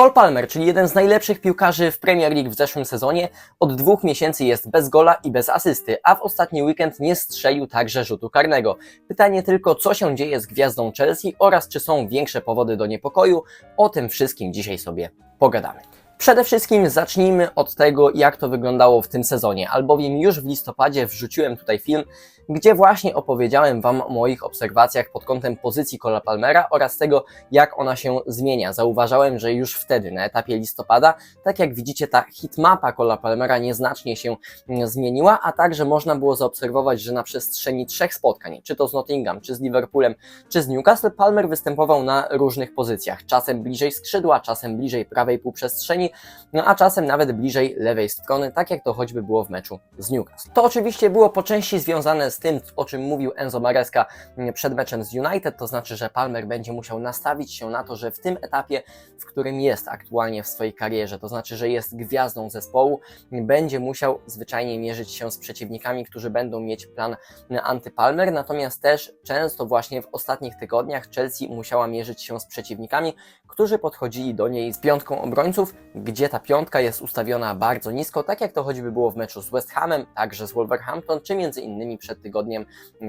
Cole Palmer, czyli jeden z najlepszych piłkarzy w Premier League w zeszłym sezonie, od dwóch miesięcy jest bez gola i bez asysty, a w ostatni weekend nie strzelił także rzutu karnego. Pytanie tylko, co się dzieje z gwiazdą Chelsea oraz czy są większe powody do niepokoju. O tym wszystkim dzisiaj sobie pogadamy. Przede wszystkim zacznijmy od tego, jak to wyglądało w tym sezonie, albowiem już w listopadzie wrzuciłem tutaj film, gdzie właśnie opowiedziałem Wam o moich obserwacjach pod kątem pozycji Cola Palmera oraz tego, jak ona się zmienia. Zauważałem, że już wtedy, na etapie listopada, tak jak widzicie, ta hitmapa Cola Palmera nieznacznie się mm, zmieniła, a także można było zaobserwować, że na przestrzeni trzech spotkań, czy to z Nottingham, czy z Liverpoolem, czy z Newcastle, Palmer występował na różnych pozycjach. Czasem bliżej skrzydła, czasem bliżej prawej półprzestrzeni, no a czasem nawet bliżej lewej strony, tak jak to choćby było w meczu z Newcastle. To oczywiście było po części związane z tym, o czym mówił Enzo Maresca mm, przed meczem z United, to znaczy, że Palmer będzie musiał nastawić się na to, że w tym etapie, w którym jest aktualnie w swojej karierze, to znaczy, że jest gwiazdą zespołu, będzie musiał zwyczajnie mierzyć się z przeciwnikami, którzy będą mieć plan anty-Palmer, natomiast też często właśnie w ostatnich tygodniach Chelsea musiała mierzyć się z przeciwnikami, którzy podchodzili do niej z piątką obrońców, gdzie ta piątka jest ustawiona bardzo nisko, tak jak to choćby było w meczu z West Hamem, także z Wolverhampton, czy między innymi przed tygodniem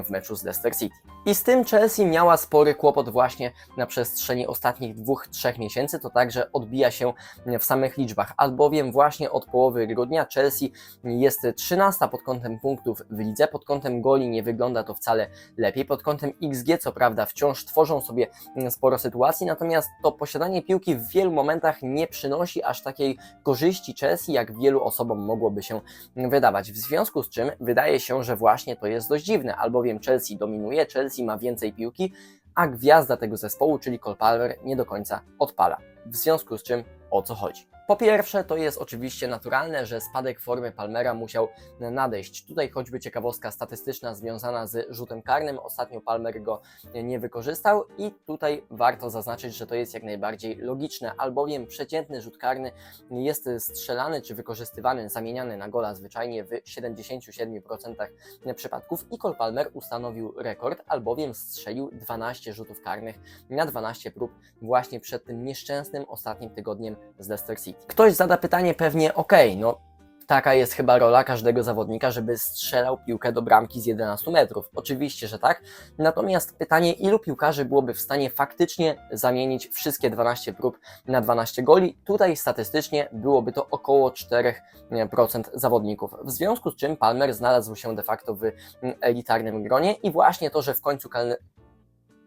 w meczu z Leicester City. I z tym Chelsea miała spory kłopot właśnie na przestrzeni ostatnich dwóch, trzech miesięcy, to także odbija się w samych liczbach, albowiem właśnie od połowy grudnia Chelsea jest 13 pod kątem punktów w lidze, pod kątem goli nie wygląda to wcale lepiej, pod kątem XG co prawda wciąż tworzą sobie sporo sytuacji, natomiast to posiadanie piłki w wielu momentach nie przynosi aż takiej korzyści Chelsea, jak wielu osobom mogłoby się wydawać. W związku z czym wydaje się, że właśnie to jest dość dziwne, albowiem Chelsea dominuje, Chelsea ma więcej piłki, a gwiazda tego zespołu, czyli Cole Palmer, nie do końca odpala. W związku z czym o co chodzi? Po pierwsze, to jest oczywiście naturalne, że spadek formy Palmera musiał nadejść. Tutaj choćby ciekawostka statystyczna związana z rzutem karnym. Ostatnio Palmer go nie wykorzystał i tutaj warto zaznaczyć, że to jest jak najbardziej logiczne, albowiem przeciętny rzut karny jest strzelany czy wykorzystywany, zamieniany na gola zwyczajnie w 77% przypadków i Cole Palmer ustanowił rekord, albowiem strzelił 12 rzutów karnych na 12 prób właśnie przed tym nieszczęsnym ostatnim tygodniem z Leicester City. Ktoś zada pytanie pewnie, ok, no taka jest chyba rola każdego zawodnika, żeby strzelał piłkę do bramki z 11 metrów. Oczywiście, że tak. Natomiast pytanie, ilu piłkarzy byłoby w stanie faktycznie zamienić wszystkie 12 prób na 12 goli? Tutaj statystycznie byłoby to około 4% zawodników. W związku z czym Palmer znalazł się de facto w elitarnym gronie i właśnie to, że w końcu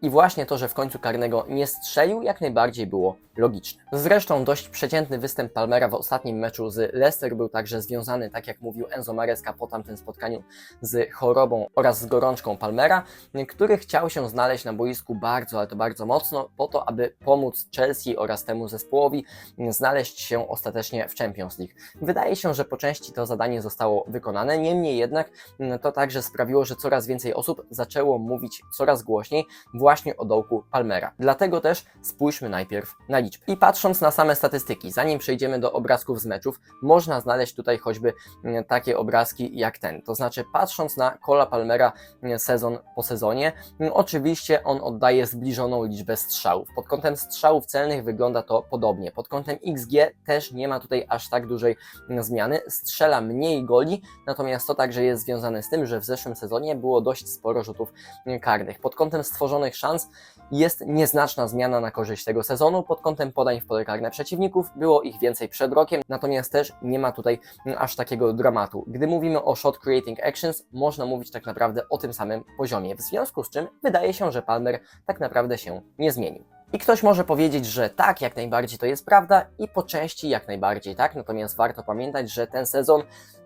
i właśnie to, że w końcu karnego nie strzelił, jak najbardziej było logiczne. Zresztą dość przeciętny występ Palmera w ostatnim meczu z Leicester był także związany, tak jak mówił Enzo Maresca po tamtym spotkaniu, z chorobą oraz z gorączką Palmera, który chciał się znaleźć na boisku bardzo, ale to bardzo mocno, po to, aby pomóc Chelsea oraz temu zespołowi znaleźć się ostatecznie w Champions League. Wydaje się, że po części to zadanie zostało wykonane, niemniej jednak to także sprawiło, że coraz więcej osób zaczęło mówić coraz głośniej właśnie o dołku Palmera. Dlatego też spójrzmy najpierw na liczby. I patrząc na same statystyki, zanim przejdziemy do obrazków z meczów, można znaleźć tutaj choćby mm, takie obrazki jak ten. To znaczy, patrząc na Cola Palmera mm, sezon po sezonie, mm, oczywiście on oddaje zbliżoną liczbę strzałów. Pod kątem strzałów celnych wygląda to podobnie. Pod kątem XG też nie ma tutaj aż tak dużej zmiany. Strzela mniej goli, natomiast to także jest związane z tym, że w zeszłym sezonie było dość sporo rzutów karnych. Pod kątem stworzonych szans jest nieznaczna zmiana na korzyść tego sezonu. Pod kątem podań w pole karne przeciwników było ich więcej przed rokiem, natomiast też nie ma tutaj aż takiego dramatu. Gdy mówimy o shot creating actions, można mówić tak naprawdę o tym samym poziomie, w związku z czym wydaje się, że Palmer tak naprawdę się nie zmienił. I ktoś może powiedzieć, że tak, jak najbardziej to jest prawda i po części jak najbardziej tak, natomiast warto pamiętać, że ten sezon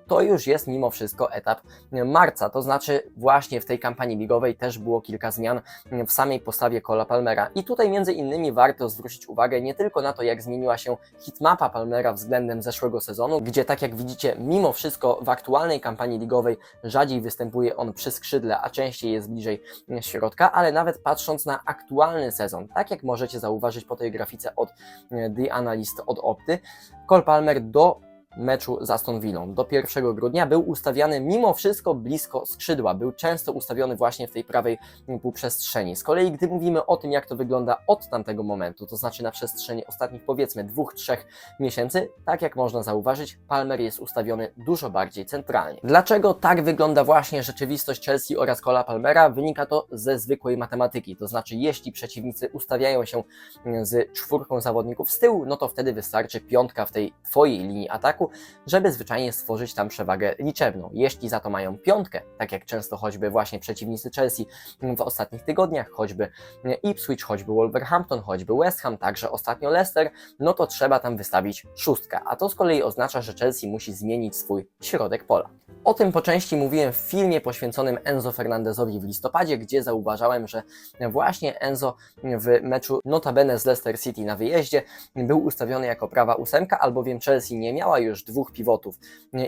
to już jest mimo wszystko etap marca, to znaczy właśnie w tej kampanii ligowej też było kilka zmian w samej postawie Cola Palmera. I tutaj między innymi warto zwrócić uwagę nie tylko na to, jak zmieniła się hitmapa Palmera względem zeszłego sezonu, gdzie tak jak widzicie, mimo wszystko w aktualnej kampanii ligowej rzadziej występuje on przy skrzydle, a częściej jest bliżej środka, ale nawet patrząc na aktualny sezon, tak jak możecie zauważyć po tej grafice od The Analyst od Opty, Cole Palmer do meczu z Aston Villą do 1 grudnia był ustawiany mimo wszystko blisko skrzydła. Był często ustawiony właśnie w tej prawej półprzestrzeni. Z kolei, gdy mówimy o tym, jak to wygląda od tamtego momentu, to znaczy na przestrzeni ostatnich powiedzmy dwóch, trzech miesięcy, tak jak można zauważyć, Palmer jest ustawiony dużo bardziej centralnie. Dlaczego tak wygląda właśnie rzeczywistość Chelsea oraz Cola Palmera? Wynika to ze zwykłej matematyki. To znaczy, jeśli przeciwnicy ustawiają się z czwórką zawodników z tyłu, no to wtedy wystarczy piątka w tej twojej linii ataku, żeby zwyczajnie stworzyć tam przewagę liczebną. Jeśli za to mają piątkę, tak jak często choćby właśnie przeciwnicy Chelsea w ostatnich tygodniach, choćby Ipswich, choćby Wolverhampton, choćby West Ham, także ostatnio Leicester, no to trzeba tam wystawić szóstkę, a to z kolei oznacza, że Chelsea musi zmienić swój środek pola. O tym po części mówiłem w filmie poświęconym Enzo Fernandezowi w listopadzie, gdzie zauważałem, że właśnie Enzo w meczu notabene z Leicester City na wyjeździe był ustawiony jako prawa ósemka, albowiem Chelsea nie miała już dwóch pivotów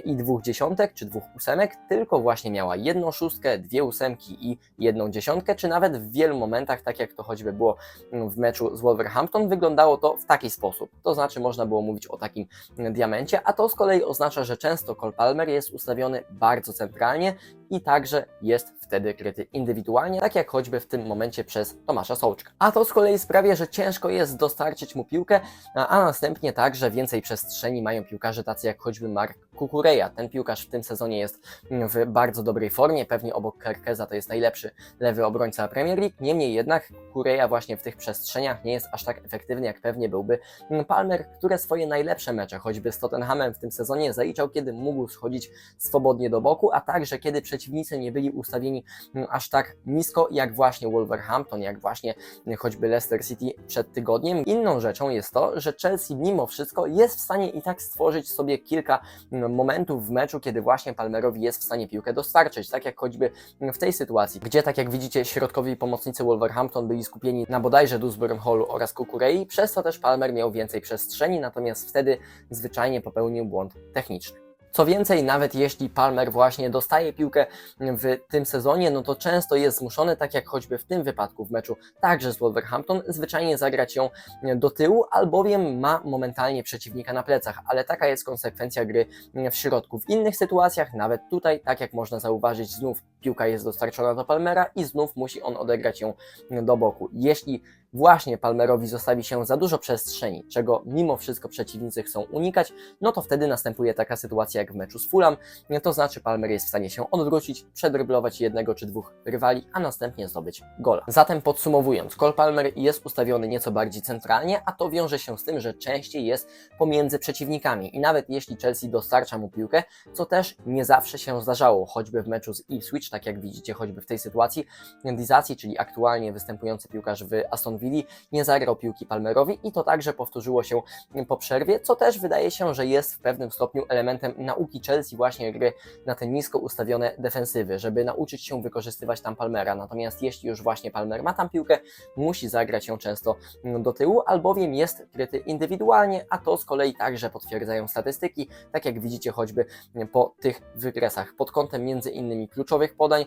i dwóch dziesiątek, czy dwóch ósemek, tylko właśnie miała jedną szóstkę, dwie ósemki i jedną dziesiątkę, czy nawet w wielu momentach, tak jak to choćby było w meczu z Wolverhampton, wyglądało to w taki sposób. To znaczy można było mówić o takim diamencie, a to z kolei oznacza, że często Cole Palmer jest ustawiony bardzo centralnie i także jest wtedy kryty indywidualnie, tak jak choćby w tym momencie przez Tomasza Sołczka. A to z kolei sprawia, że ciężko jest dostarczyć mu piłkę, a następnie także więcej przestrzeni mają piłkarze tacy jak choćby Mark Kukureja. Ten piłkarz w tym sezonie jest w bardzo dobrej formie, pewnie obok Kerkeza to jest najlepszy lewy obrońca Premier League, niemniej jednak Kukureja właśnie w tych przestrzeniach nie jest aż tak efektywny jak pewnie byłby Palmer, które swoje najlepsze mecze, choćby z Tottenhamem w tym sezonie zaliczał, kiedy mógł schodzić swobodnie do boku, a także kiedy przeciwnicy nie byli ustawieni aż tak nisko jak właśnie Wolverhampton, jak właśnie choćby Leicester City przed tygodniem. Inną rzeczą jest to, że Chelsea mimo wszystko jest w stanie i tak stworzyć sobie kilka momentów w meczu, kiedy właśnie Palmerowi jest w stanie piłkę dostarczyć, tak jak choćby w tej sytuacji, gdzie tak jak widzicie środkowi pomocnicy Wolverhampton byli skupieni na bodajże Dewsbury Hallu oraz Kukurei, przez to też Palmer miał więcej przestrzeni, natomiast wtedy zwyczajnie popełnił błąd techniczny. Co więcej, nawet jeśli Palmer właśnie dostaje piłkę w tym sezonie, no to często jest zmuszony, tak jak choćby w tym wypadku w meczu także z Wolverhampton, zwyczajnie zagrać ją do tyłu, albowiem ma momentalnie przeciwnika na plecach, ale taka jest konsekwencja gry w środku. W innych sytuacjach, nawet tutaj, tak jak można zauważyć, znów piłka jest dostarczona do Palmera i znów musi on odegrać ją do boku. Jeśli właśnie Palmerowi zostawi się za dużo przestrzeni, czego mimo wszystko przeciwnicy chcą unikać, no to wtedy następuje taka sytuacja jak w meczu z Fulham, to znaczy Palmer jest w stanie się odwrócić, przedryblować jednego czy dwóch rywali, a następnie zdobyć gola. Zatem podsumowując, Cole Palmer jest ustawiony nieco bardziej centralnie, a to wiąże się z tym, że częściej jest pomiędzy przeciwnikami i nawet jeśli Chelsea dostarcza mu piłkę, co też nie zawsze się zdarzało, choćby w meczu z Ipswich, tak jak widzicie choćby w tej sytuacji, Dizacji, czyli aktualnie występujący piłkarz w Aston Villa, nie zagrał piłki Palmerowi i to także powtórzyło się po przerwie, co też wydaje się, że jest w pewnym stopniu elementem nauki Chelsea właśnie gry na te nisko ustawione defensywy, żeby nauczyć się wykorzystywać tam Palmera. Natomiast jeśli już właśnie Palmer ma tam piłkę, musi zagrać ją często do tyłu, albowiem jest kryty indywidualnie, a to z kolei także potwierdzają statystyki, tak jak widzicie choćby po tych wykresach pod kątem między innymi kluczowych podań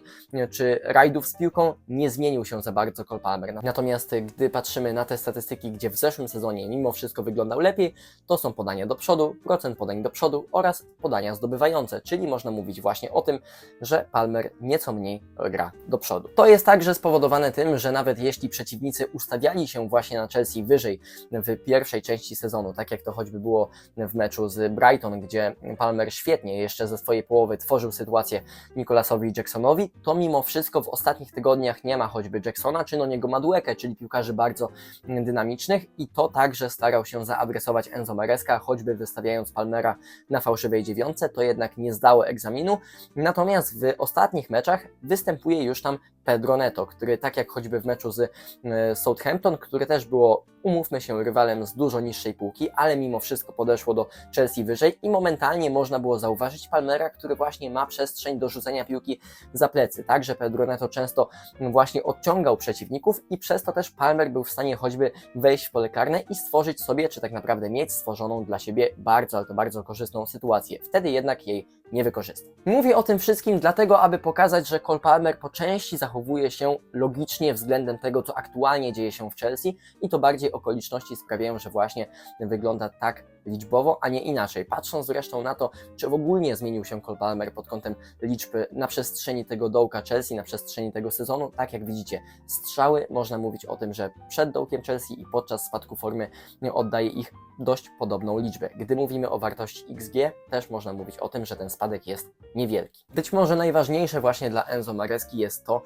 czy rajdów z piłką nie zmienił się za bardzo Cole Palmer. Natomiast gdy patrzymy na te statystyki, gdzie w zeszłym sezonie mimo wszystko wyglądał lepiej, to są podania do przodu, procent podań do przodu oraz podania zdobywające, czyli można mówić właśnie o tym, że Palmer nieco mniej gra do przodu. To jest także spowodowane tym, że nawet jeśli przeciwnicy ustawiali się właśnie na Chelsea wyżej w pierwszej części sezonu, tak jak to choćby było w meczu z Brighton, gdzie Palmer świetnie jeszcze ze swojej połowy tworzył sytuację Nikolasowi Jacksonowi, to mimo wszystko w ostatnich tygodniach nie ma choćby Jacksona czy no niego Maduekę, czyli piłkarzy bardzo dynamicznych i to także starał się zaadresować Enzo Maresca, choćby wystawiając Palmera na fałszywej dziewiątce, to jednak nie zdało egzaminu. Natomiast w ostatnich meczach występuje już tam Pedro Neto, który tak jak choćby w meczu z e, Southampton, który też było, umówmy się, rywalem z dużo niższej półki, ale mimo wszystko podeszło do Chelsea wyżej i momentalnie można było zauważyć Palmera, który właśnie ma przestrzeń do rzucenia piłki za plecy. Także Pedro Neto często właśnie odciągał przeciwników i przez to też Palmer był w stanie choćby wejść w pole karne i stworzyć sobie, czy tak naprawdę mieć stworzoną dla siebie bardzo, ale to bardzo korzystną sytuację. Wtedy jednak jej nie wykorzystał. Mówię o tym wszystkim dlatego, aby pokazać, że Cole Palmer po części zachowuje zachowuje się logicznie względem tego, co aktualnie dzieje się w Chelsea i to bardziej okoliczności sprawiają, że właśnie wygląda tak liczbowo, a nie inaczej. Patrząc zresztą na to, czy w ogóle zmienił się Cole Palmer pod kątem liczby na przestrzeni tego dołka Chelsea, na przestrzeni tego sezonu, tak jak widzicie, strzały, można mówić o tym, że przed dołkiem Chelsea i podczas spadku formy oddaje ich dość podobną liczbę. Gdy mówimy o wartości XG, też można mówić o tym, że ten spadek jest niewielki. Być może najważniejsze właśnie dla Enzo Mareski jest to,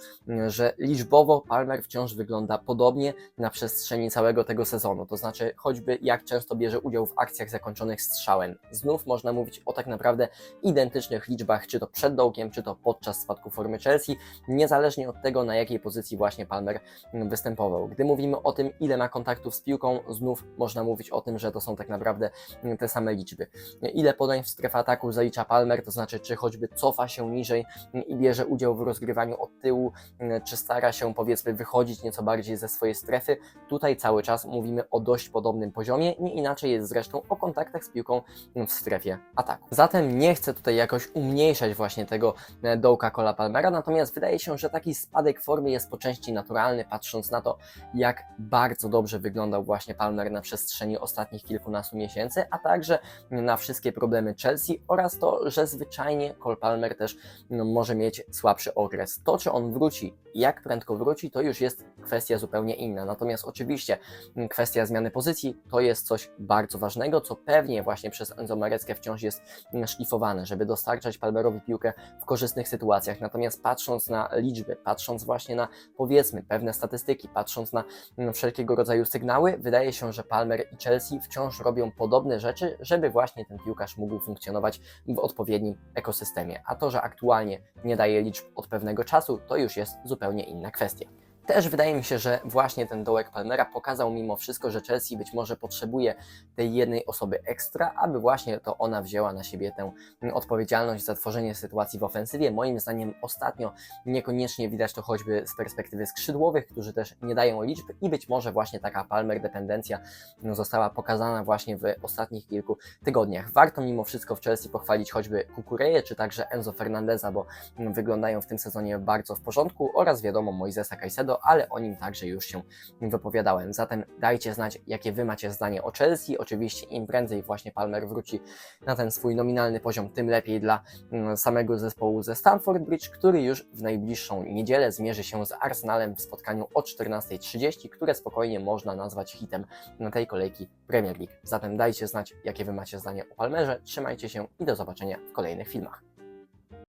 że liczbowo Palmer wciąż wygląda podobnie na przestrzeni całego tego sezonu, to znaczy choćby jak często bierze udział w akcjach zakończonych strzałem. Znów można mówić o tak naprawdę identycznych liczbach, czy to przed dołkiem, czy to podczas spadku formy Chelsea, niezależnie od tego, na jakiej pozycji właśnie Palmer występował. Gdy mówimy o tym, ile ma kontaktów z piłką, znów można mówić o tym, że to są tak naprawdę te same liczby. Ile podań w strefę ataku zalicza Palmer, to znaczy, czy choćby cofa się niżej i bierze udział w rozgrywaniu od tyłu, czy stara się powiedzmy wychodzić nieco bardziej ze swojej strefy. Tutaj cały czas mówimy o dość podobnym poziomie, nie inaczej jest zresztą o kontaktach z piłką w strefie ataku. Zatem nie chcę tutaj jakoś umniejszać właśnie tego dołka Cola Palmera, natomiast wydaje się, że taki spadek formy jest po części naturalny, patrząc na to, jak bardzo dobrze wyglądał właśnie Palmer na przestrzeni ostatnich kilkunastu miesięcy, a także na wszystkie problemy Chelsea oraz to, że zwyczajnie Cole Palmer też no, może mieć słabszy okres. To, czy on wróci jak prędko wróci, to już jest kwestia zupełnie inna. Natomiast oczywiście kwestia zmiany pozycji to jest coś bardzo ważnego, co pewnie właśnie przez Enzo Mareckę wciąż jest szlifowane, żeby dostarczać Palmerowi piłkę w korzystnych sytuacjach. Natomiast patrząc na liczby, patrząc właśnie na powiedzmy pewne statystyki, patrząc na wszelkiego rodzaju sygnały, wydaje się, że Palmer i Chelsea wciąż robią podobne rzeczy, żeby właśnie ten piłkarz mógł funkcjonować w odpowiednim ekosystemie. A to, że aktualnie nie daje liczb od pewnego czasu, to już jest zupełnie inna kwestia. Też wydaje mi się, że właśnie ten dołek Palmera pokazał mimo wszystko, że Chelsea być może potrzebuje tej jednej osoby ekstra, aby właśnie to ona wzięła na siebie tę odpowiedzialność za tworzenie sytuacji w ofensywie. Moim zdaniem ostatnio niekoniecznie widać to choćby z perspektywy skrzydłowych, którzy też nie dają liczb i być może właśnie taka Palmer dependencja została pokazana właśnie w ostatnich kilku tygodniach. Warto mimo wszystko w Chelsea pochwalić choćby Kukureję, czy także Enzo Fernandeza, bo wyglądają w tym sezonie bardzo w porządku oraz wiadomo Moisesa Caicedo, ale o nim także już się wypowiadałem. Zatem dajcie znać, jakie Wy macie zdanie o Chelsea. Oczywiście im prędzej właśnie Palmer wróci na ten swój nominalny poziom, tym lepiej dla samego zespołu ze Stamford Bridge, który już w najbliższą niedzielę zmierzy się z Arsenalem w spotkaniu o 14.30, które spokojnie można nazwać hitem tej kolejki Premier League. Zatem dajcie znać, jakie Wy macie zdanie o Palmerze. Trzymajcie się i do zobaczenia w kolejnych filmach.